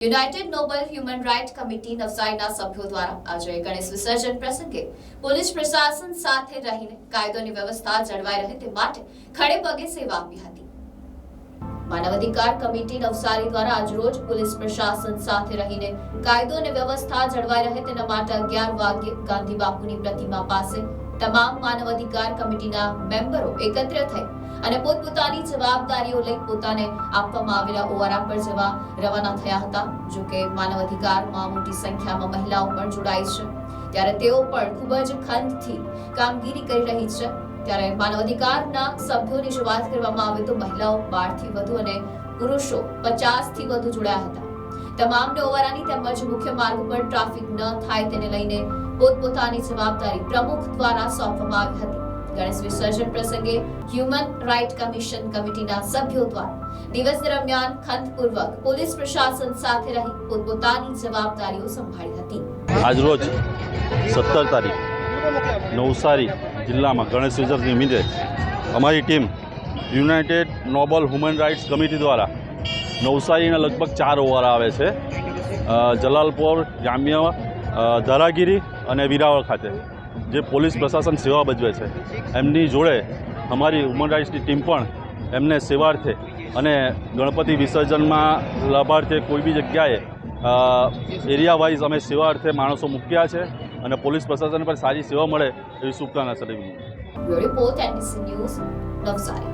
United noble human right committee નવસારીના સભ્યો દ્વારા આજે ગણેશ વિસર્જન પ્રસંગે પોલીસ પ્રશાસન સાથે રહીને કાયદોની વ્યવસ્થા જળવાઈ રહે તે માટે ખડે પગે સેવા આપી હતી. માનવ કમિટી નવસારી દ્વારા આજરોજ પોલીસ પ્રશાસન સાથે રહીને કાયદો અને વ્યવસ્થા જળવાઈ રહે તેના માટે અગિયાર વાગ્યે ગાંધી બાપુની પ્રતિમા પાસે તમામ માનવ અધિકાર કમિટીના મેમ્બરો એકત્ર થઈ અને પોતપોતાની જવાબદારીઓ લઈ પોતાને આપવામાં આવેલા ઓવારા પર જવા રવાના થયા હતા, જો કે માનવ અધિકારમાં મોટી સંખ્યામાં મહિલાઓ પણ જોડાઈ છે. ત્યારે તેઓ પણ ખૂબ જ ખંતથી કામગીરી કરી રહી છે. ત્યારે માનવ અધિકારના સભ્યોની જો વાત કરવામાં આવે તો મહિલાઓ બારથી વધુ અને પુરુષો પચાસથી વધુ જોડાયા હતા. તમામને ઓવારાની તેમજ મુખ્ય માર્ગ પર ટ્રાફિક ન થાય તેને લઈને પોતપોતાની જવાબદારી પ્રમુખ દ્વારા સોંપવામાં આવી હતી. ગણેશ વિસર્જન પ્રસંગે હ્યુમન રાઇટ કમિશન કમિટીના સભ્યો દ્વારા દિવસ દરમિયાન ખંતપૂર્વક પોલીસ પ્રશાસન સાથે રહી પોતપોતાની જવાબદારીઓ સંભાળી હતી. આજરોજ સત્તર તારીખ નવસારી જિલ્લામાં ગણેશ વિસર્જન નિમિત્તે અમારી team united noble human rights committee દ્વારા નવસારીના લગભગ ચાર ઓવર આવે છે જલાલપોર, જામિયા ધરાગીરી અને વિરાવળ ખાતે. જે પોલીસ પ્રશાસન સેવા ભજવે છે, એમની જોડે અમારી હ્યુમન રાઇટ્સની ટીમ પણ એમને સેવાર્થે અને ગણપતિ વિસર્જનમાં લાભાર્થે કોઈ બી જગ્યાએ એરિયા વાઇઝ અમે સેવા અર્થે માણસો મૂક્યા છે અને પોલીસ પ્રશાસન પર સારી સેવા મળે એવી શુભકામના સાથે રિપોર્ટ